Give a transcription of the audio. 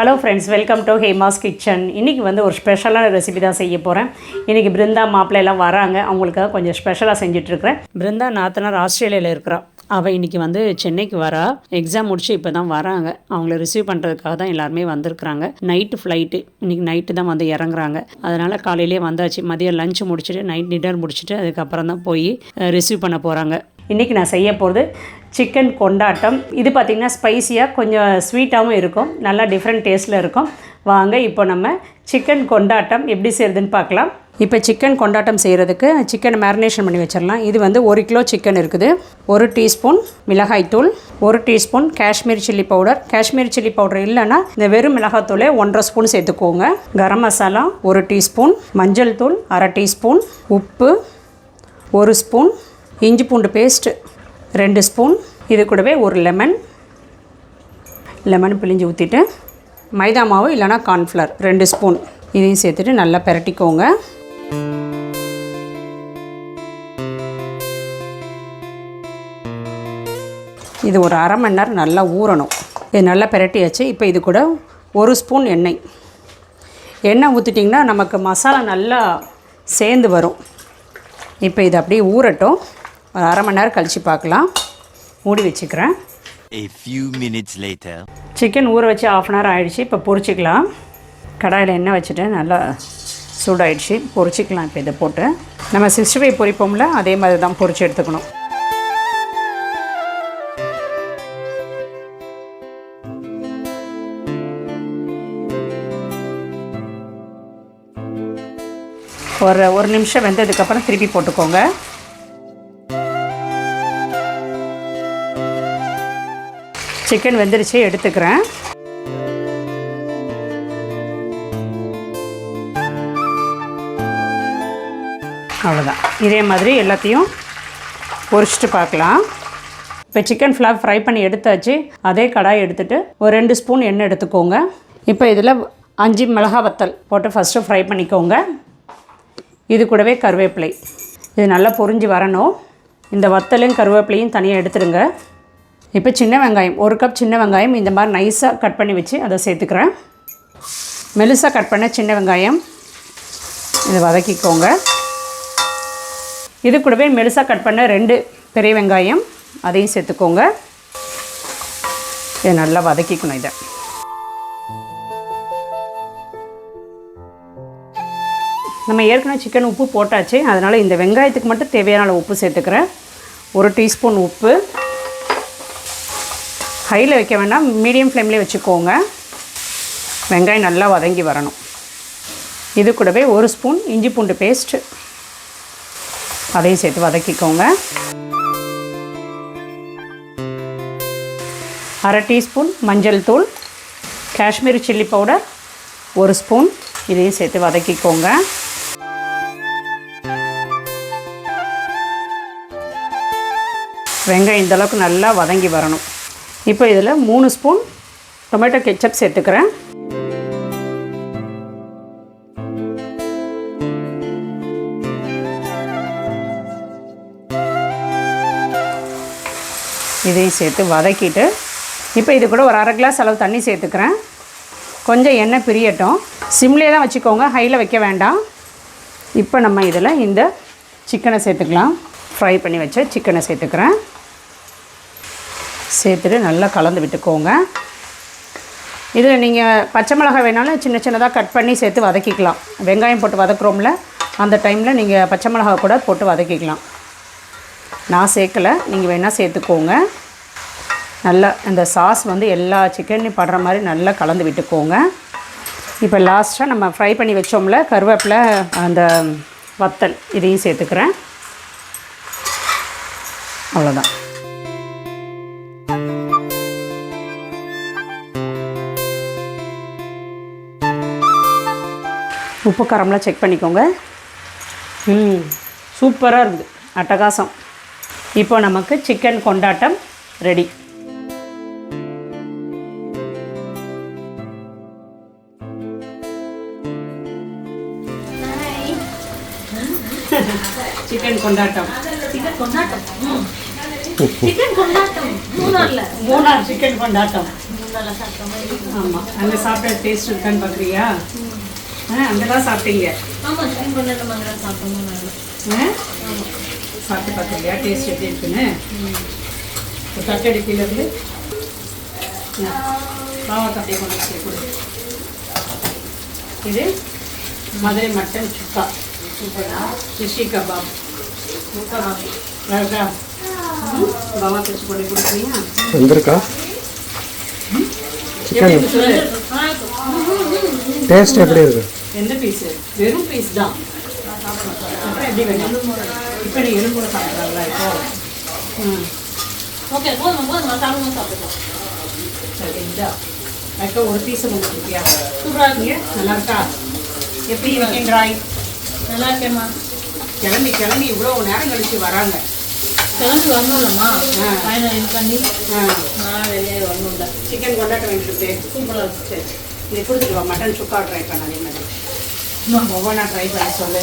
Hello friends welcome to Hema's kitchen இன்றைக்கி வந்து ஒரு ஸ்பெஷலான ரெசிபி தான் செய்ய போகிறேன் இன்றைக்கி பிருந்தா மாப்பிள்ளை எல்லாம் வராங்க. அவங்களுக்காக கொஞ்சம் ஸ்பெஷலாக செஞ்சிட்ருக்கிறேன் பிருந்தா நாத்தனார் ஆஸ்திரேலியாவில் இருக்கிறான் அவள் இன்றைக்கி வந்து சென்னைக்கு வரா. எக்ஸாம் முடிச்சு இப்போ தான் வராங்க. அவங்கள ரிசீவ் பண்ணுறதுக்காக தான் எல்லாருமே வந்திருக்கிறாங்க. நைட்டு ஃப்ளைட்டு இன்றைக்கி நைட்டு தான் வந்து இறங்குறாங்க. அதனால் காலையிலேயே வந்தாச்சு. மதியம் லஞ்ச் முடிச்சுட்டு நைட் டின்னர் முடிச்சுட்டு அதுக்கப்புறம் தான் போய் ரிசீவ் பண்ண போகிறாங்க இன்றைக்கி நான் செய்ய போகிறது சிக்கன் கொண்டாட்டம். இது பார்த்திங்கன்னா ஸ்பைசியாக கொஞ்சம் ஸ்வீட்டாகவும் இருக்கும். நல்லா டிஃப்ரெண்ட் டேஸ்ட்டில் இருக்கும். வாங்க இப்போ நம்ம சிக்கன் கொண்டாட்டம் எப்படி செய்கிறதுன்னு பார்க்கலாம். இப்போ சிக்கன் கொண்டாட்டம் செய்கிறதுக்கு சிக்கனை மேரினேஷன் பண்ணி வச்சிடலாம். இது வந்து ஒரு கிலோ சிக்கன் இருக்குது. ஒரு டீஸ்பூன் மிளகாய்த்தூள் ஒரு teaspoon Kashmir chilli powder. Kashmir chilli powder இல்லைன்னா இந்த வெறும் மிளகாத்தூளே ஒன்றரை ஸ்பூன் சேர்த்துக்கோங்க. கரம் மசாலா ஒரு டீஸ்பூன் மஞ்சள் தூள் அரை டீஸ்பூன் உப்பு ஒரு ஸ்பூன் இஞ்சி பூண்டு பேஸ்ட்டு ரெண்டு ஸ்பூன் இது கூடவே ஒரு லெமன் லெமன் பிழிஞ்சு ஊற்றிட்டு மைதா மாவு இல்லைனா கார்ன்ஃப்ளவர் ரெண்டு ஸ்பூன் இதையும் சேர்த்துட்டு நல்லா பிரட்டிக்கோங்க. இது ஒரு அரை மணி நேரம் நல்லா ஊறணும். இது நல்லா பிரட்டியாச்சு. இப்போ இது கூட ஒரு ஸ்பூன் எண்ணெய். எண்ணெய் ஊற்றிட்டிங்கன்னா நமக்கு மசாலா நல்லா சேர்ந்து வரும். இப்போ இது அப்படியே ஊறட்டும். ஒரு அரை மணி நேரம் கழித்து பார்க்கலாம். மூடி வச்சுக்கிறேன். A few minutes later. Chicken ஊற வச்சு ஆஃப் அன் ஹவர் ஆகிடுச்சு இப்போ பொரிச்சிக்கலாம். கடாயில் எண்ணெய் வச்சுட்டு நல்லா சூடாயிடுச்சு. பொரிச்சிக்கலாம் இப்போ இதை போட்டு. நம்ம சிக்ஸ்டி ஃபைவ் பொரிப்போம்ல அதே மாதிரி தான் பொரிச்சு எடுத்துக்கணும். ஒரு ஒரு நிமிஷம் வெந்ததுக்கப்புறம் திருப்பி போட்டுக்கோங்க. சிக்கன் வெந்துருச்சு எடுத்துக்கிறேன். அவ்வளோதான் இதே மாதிரி எல்லாத்தையும் பொரிச்சிட்டு பார்க்கலாம். இப்போ சிக்கன் ஃப்ளாப் ஃப்ரை பண்ணி எடுத்தாச்சு. அதே கடாய் எடுத்துகிட்டு ஒரு ரெண்டு ஸ்பூன் எண்ணெய் எடுத்துக்கோங்க. இப்போ இதில் அஞ்சு மிளகா வத்தல் போட்டு ஃபஸ்ட்டு ஃப்ரை பண்ணிக்கோங்க. இது கூடவே கருவேப்பிலை. இது நல்லா பொரிஞ்சு வரணும். இந்த வத்தலையும் கருவேப்பிலையும் தனியாக எடுத்துடுங்க. இப்போ சின்ன வெங்காயம் ஒரு கப் சின்ன வெங்காயம் இந்த மாதிரி நைஸாக கட் பண்ணி வச்சு அதை சேர்த்துக்கிறேன். மெலுசாக கட் பண்ண சின்ன வெங்காயம். இதை வதக்கிக்கோங்க. இது கூடவே மெலுசாக கட் பண்ண ரெண்டு பெரிய வெங்காயம். அதையும் சேர்த்துக்கோங்க. இதை நல்லா வதக்கிக்கணும் இதை. நம்ம ஏற்கனவே சிக்கன் உப்பு போட்டாச்சு. அதனால் இந்த வெங்காயத்துக்கு மட்டும் தேவையான உப்பு சேர்த்துக்கிறேன். ஒரு டீஸ்பூன் உப்பு. ஹையில் வைக்க வேண்டாம். மீடியம் ஃப்ளேம்லேயே வச்சுக்கோங்க. வெங்காயம் நல்லா வதங்கி வரணும். இது கூடவே ஒரு ஸ்பூன் இஞ்சி பூண்டு பேஸ்ட்டு. அதையும் சேர்த்து வதக்கிக்கோங்க. அரை டீஸ்பூன் மஞ்சள் தூள் காஷ்மீரி சில்லி பவுடர் ஒரு ஸ்பூன் இதையும் சேர்த்து வதக்கிக்கோங்க. வெங்காயம் இந்த அளவுக்கு நல்லா வதங்கி வரணும். இப்போ இதில் மூணு ஸ்பூன் டொமேட்டோ கெச்சப் சேர்த்துக்கிறேன். இதையும் சேர்த்து வதக்கிட்டு இப்போ இது கூட ஒரு அரை கிளாஸ் அளவு தண்ணி சேர்த்துக்கிறேன். கொஞ்சம் எண்ணெய் பிரியட்டும். சிம்லேயே தான் வச்சுக்கோங்க ஹையில் வைக்க வேண்டாம். இப்போ நம்ம இதில் இந்த சிக்கனை சேர்த்துக்கலாம். ஃப்ரை பண்ணி வச்ச சிக்கனை சேர்த்துக்கிறேன். சேர்த்துட்டு நல்லா கலந்து விட்டுக்கோங்க. இதில் நீங்கள் பச்சை மிளகாய் வேணாலும் சின்ன சின்னதாக கட் பண்ணி சேர்த்து வதக்கிக்கலாம். வெங்காயம் போட்டு வதக்குறோம்ல அந்த டைமில் நீங்கள் பச்சை மிளகாய் கூட போட்டு வதக்கிக்கலாம். நான் சேர்க்கலை நீங்கள் வேணால் சேர்த்துக்கோங்க. நல்லா இந்த சாஸ் வந்து எல்லா சிக்கன்லையும் படுற மாதிரி நல்லா கலந்து விட்டுக்கோங்க. இப்போ லாஸ்ட்டாக நம்ம ஃப்ரை பண்ணி வச்சோம்ல கருவேப்பிலை அந்த வத்தல் இதையும் சேர்த்துக்கிறேன். அவ்வளோதான் உப்பு காரம்லாம் செக் பண்ணிக்கோங்க. ம் சூப்பராக இருக்குது. அட்டகாசம். இப்போ நமக்கு சிக்கன் கொண்டாட்டம் ரெடி சிக்கன் கொண்டாட்டம். சிக்கன் கொண்டாட்டம். சிக்கன் கொண்டாட்டம். மூணார்ல. மூணார் சிக்கன் கொண்டாட்டம். ஆமாம் அங்கே சாப்பிட்ட டேஸ்ட் இருக்கான்னு பார்க்குறியா அங்கெல்லாம் சாப்பிட்டீங்க. ஆமாம் டைம் பண்ணல மங்கலாம் சாப்பிட்டோம் சாப்பிட்டு பார்க்குறியா டேஸ்ட் எப்படி இருக்குன்னு? இப்போ தட்டடி கீழே இருந்து பாவத்தை அப்படியே கொண்டு வந்து கொடு இது மதுரை மட்டன் சுக்கா. சூப்பரா? Fishy kebab. அழகா பாவா பிடிச்சி கொண்டு கொடுக்குறீங்க வந்திருக்கா? எப்படி இருக்கு? சொல்லு டேஸ்ட் எப்படி இருக்கு? எந்த பீஸு வெறும் பீஸ் தான். அப்புறம் எப்படி வேணும்? இப்போ நீ எலும்போட சாப்பிட்றாங்களா இப்போ? ம். ஓகே போதும் போதும். சாப்பிடுவோம் சாப்பிடுவோம் சரி இதா அக்கா ஒரு பீஸ் உங்களுக்கு இருக்கியா சூப்பராக இருக்கு. இங்கே நல்லா இருக்கா? எப்படி இருக்கின்றாய்? நல்லா இருக்கேம்மா. கிளம்பி கிளம்பி இவ்வளோ நேரம் கழிச்சு வராங்க. கிளம்பி வரணும்லம்மா. ஃபைனல் இது பண்ணி. ஆ. நான் வெளியே வரணும்ல. சிக்கன் கொண்டாட்ட வேண்டியிருக்கு சூப்பராக இருக்கு. சரி. இதை கொடுத்துட்டு வா. மட்டன் சுக்கா ட்ரை பண்ண அதே மாதிரி ஒவ்வொன்றா ட்ரை பண்ண சொல்லு